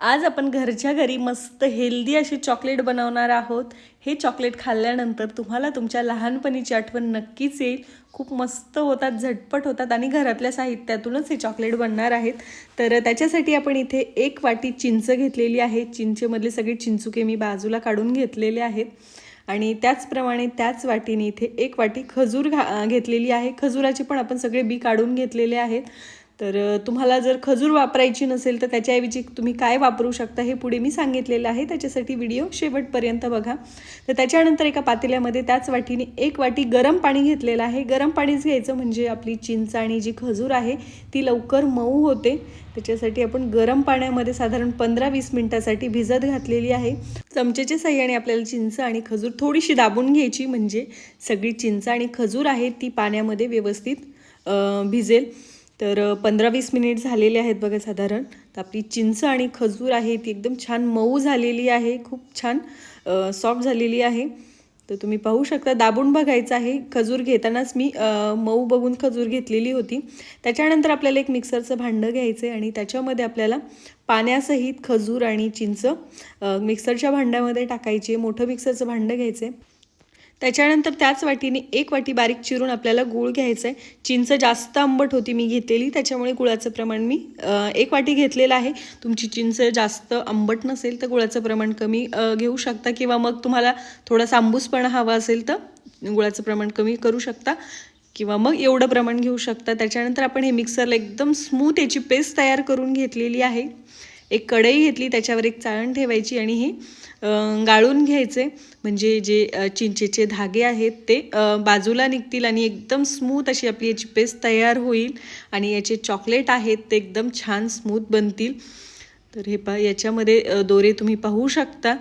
आज आपण घरच्या घरी मस्त हेल्दी अशी चॉकलेट बनवणार आहोत. हे चॉकलेट खाल्ल्यानंतर तुम्हाला तुमच्या लहानपणीची आठवण नक्कीच येईल. खूप मस्त होतात झटपट होतात आणि घरातल्या साहित्यातूनच हे चॉकलेट बनणार आहेत. तर त्याच्यासाठी आपण इथे एक वाटी चिंच घेतलेली आहे. चिंचेमधले सगळे चिंचुके मी बाजूला काढून घेतलेले आहेत. आणि त्याचप्रमाणे त्याच वाटीने इथे एक वाटी खजूर घा घेतलेली आहे. खजुराचे पण आपण सगळे बी काढून घेतलेले आहेत. तर तुम्हाला जर खजूर वापरायची नसेल तर त्याच्याऐवजी तुम्ही काय वापरू शकता हे पुढे मी सांगितलेलं आहे. त्याच्यासाठी व्हिडिओ शेवटपर्यंत बघा. तर त्याच्यानंतर एका पातेल्यामध्ये त्याच वाटीने एक वाटी गरम पाणी घेतलेलं आहे. गरम पाणीच घ्यायचं म्हणजे आपली चिंच आणि जी खजूर आहे ती लवकर मऊ होते. त्याच्यासाठी आपण गरम पाण्यामध्ये साधारण पंधरा वीस मिनटासाठी भिजत घातलेली आहे. चमचेच्या साह्याने आपल्याला चिंच आणि खजूर थोडीशी दाबून घ्यायची म्हणजे सगळी चिंच आणि खजूर आहे ती पाण्यामध्ये व्यवस्थित भिजेल. तर पंधरा वीस मिनिट झालेले आहेत बघा साधारण. तर आपली चिंच आणि खजूर आहे ती एकदम छान मऊ झालेली आहे खूप छान सॉफ्ट झालेली आहे. तर तुम्ही पाहू शकता दाबून बघायचं आहे. खजूर घेतानाच मी मऊ बघून खजूर घेतलेली होती. त्याच्यानंतर आपल्याला एक मिक्सरचं भांडं घ्यायचं आहे आणि त्याच्यामध्ये आपल्याला पाण्यासहित खजूर आणि चिंच मिक्सरच्या भांड्यामध्ये टाकायची मोठं मिक्सरचं भांडं घ्यायचं आहे. त्याच्यानंतर त्याच वाटीने एक वाटी बारीक चिरून आपल्याला गूळ घ्यायचं आहे चिंच जास्त आंबट होती मी घेतलेली त्याच्यामुळे गुळाचं प्रमाण मी एक वाटी घेतलेलं आहे. तुमची चिंच जास्त आंबट नसेल तर गुळाचं प्रमाण कमी घेऊ शकता किंवा मग तुम्हाला थोडासा आंबूसपणा हवा असेल तर गुळाचं प्रमाण कमी करू शकता किंवा मग एवढं प्रमाण घेऊ शकता. त्याच्यानंतर आपण हे मिक्सरला एकदम स्मूथ याची पेस्ट तयार करून घेतलेली आहे. एक कढई घेतली त्याच्यावर एक चाळण ठेवायची आणि हे गाळून घ्यायचे. म्हणजे जे चिंचेचे धागे आहेत ते बाजूला निघतील आणि एकदम स्मूथ अशी आपली याची पेस्ट तयार होईल आणि याचे चॉकलेट आहेत ते एकदम छान स्मूथ बनतील. तर हे पा याच्यामध्ये दोरे तुम्ही पाहू शकता.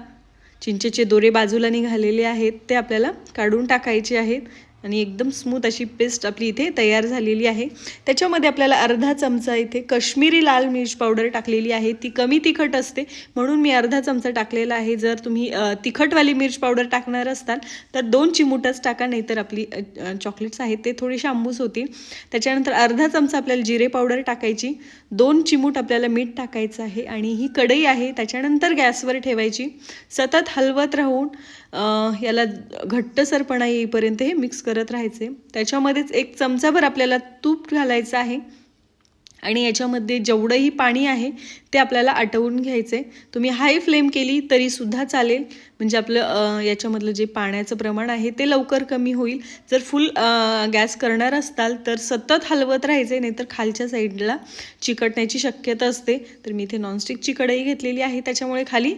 चिंचेचे दोरे बाजूला निघालेले आहेत ते आपल्याला काढून टाकायचे आहेत. आणि एकदम स्मूथ अशी पेस्ट आपली इथे तयार झालेली आहे. त्याच्यामध्ये आपल्याला अर्धा चमचा इथे कश्मीरी लाल मिर्च पावडर टाकलेली आहे. ती कमी तिखट असते म्हणून मी अर्धा चमचा टाकलेला आहे. जर तुम्ही तिखटवाली मिर्च पावडर टाकणार असताल तर दोन चिमूटच टाका नाहीतर आपली चॉकलेट्स आहेत ते थोडेसे आंबूस होतील. त्याच्यानंतर अर्धा चमचा आपल्याला जिरे पावडर टाकायची. दोन चिमूट आपल्याला मीठ टाकायचं आहे आणि ही कढई आहे. त्याच्यानंतर गॅसवर ठेवायची. सतत हलवत राहून याला घट्टसरपणा येईपर्यंत हे मिक्स करत राहायचे. त्याच्यामध्येच एक चमचाभर आपल्याला तूप घालायचं आहे. आणि याच्यामध्ये जेवढंही पाणी आहे ते आपल्याला आटवून घ्यायचं. आहे तुम्ही हाय फ्लेम केली तरीसुद्धा चालेल. म्हणजे आपलं याच्यामधलं जे पाण्याचं प्रमाण आहे ते लवकर कमी होईल. जर फुल गॅस करणार असताल तर सतत हलवत राहायचे नाहीतर खालच्या साईडला चिकटण्याची शक्यता असते. तर मी इथे नॉनस्टिकची कढई घेतलेली आहे त्याच्यामुळे खाली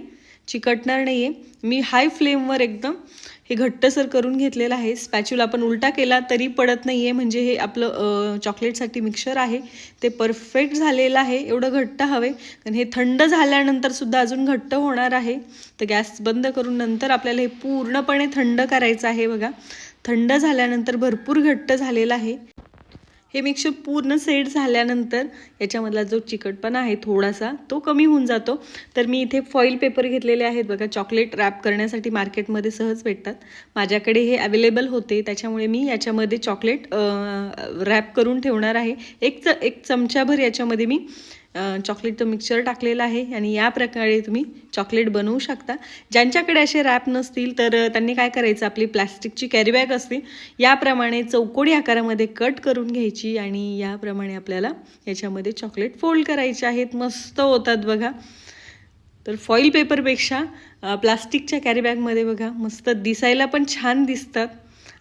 चिकटणार नाही आहे मी हाय फ्लेमवर एकदम हे घट्टसर करून घेतलेलं आहे. स्पॅच्युला आपण उलटा केला तरी पडत नाही आहे म्हणजे हे आपलं चॉकलेटसाठी मिक्सर आहे. ते परफेक्ट झालेलं आहे. एवढं घट्ट हवे. कारण हे थंड झाल्यानंतर सुद्धा अजून घट्ट होणार आहे. तर गॅस बंद करून नंतर आपल्याला हे पूर्णपणे थंड करायचं आहे बघा. थंड झाल्यानंतर भरपूर घट्ट झालेलं आहे. हे मिक्सर पूर्ण सेट झाल्यानंतर याच्यामधला जो चिकटपणा आहे थोडासा तो कमी होऊन जातो. तर मी इथे फॉईल पेपर घेतलेले आहेत बघा चॉकलेट रॅप करण्यासाठी मार्केटमध्ये सहज भेटतात. माझ्याकडे हे अवेलेबल होते त्याच्यामुळे मी याच्यामध्ये चॉकलेट रॅप करून ठेवणार आहे. एक च एक चमचाभर याच्यामध्ये मी चॉकलेटचं मिक्सचर टाकलेलं आहे आणि या प्रकारे तुम्ही चॉकलेट बनवू शकता. ज्यांच्याकडे असे रॅप नसतील तर त्यांनी काय करायचं? आपली प्लॅस्टिकची कॅरीबॅग असते याप्रमाणे चौकोडी आकारामध्ये कट करून घ्यायची आणि याप्रमाणे आपल्याला याच्यामध्ये चॉकलेट फोल्ड करायचे आहेत. मस्त होतात बघा. तर फॉईल पेपरपेक्षा प्लास्टिकच्या कॅरीबॅगमध्ये बघा मस्त दिसायला पण छान दिसतात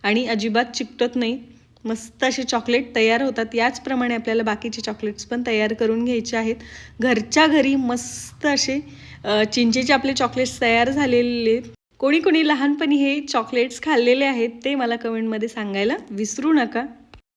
आणि अजिबात चिकटत नाही मस्त असे चॉकलेट तयार होतात. याचप्रमाणे आपल्याला बाकीचे चॉकलेट्स पण तयार करून घ्यायचे आहेत. घरच्या घरी मस्त असे चिंचेचे आपले चॉकलेट्स तयार झालेले आहेत. कोणी कोणी लहानपणी हे चॉकलेट्स खाल्लेले आहेत ते मला कमेंटमध्ये सांगायला विसरू नका.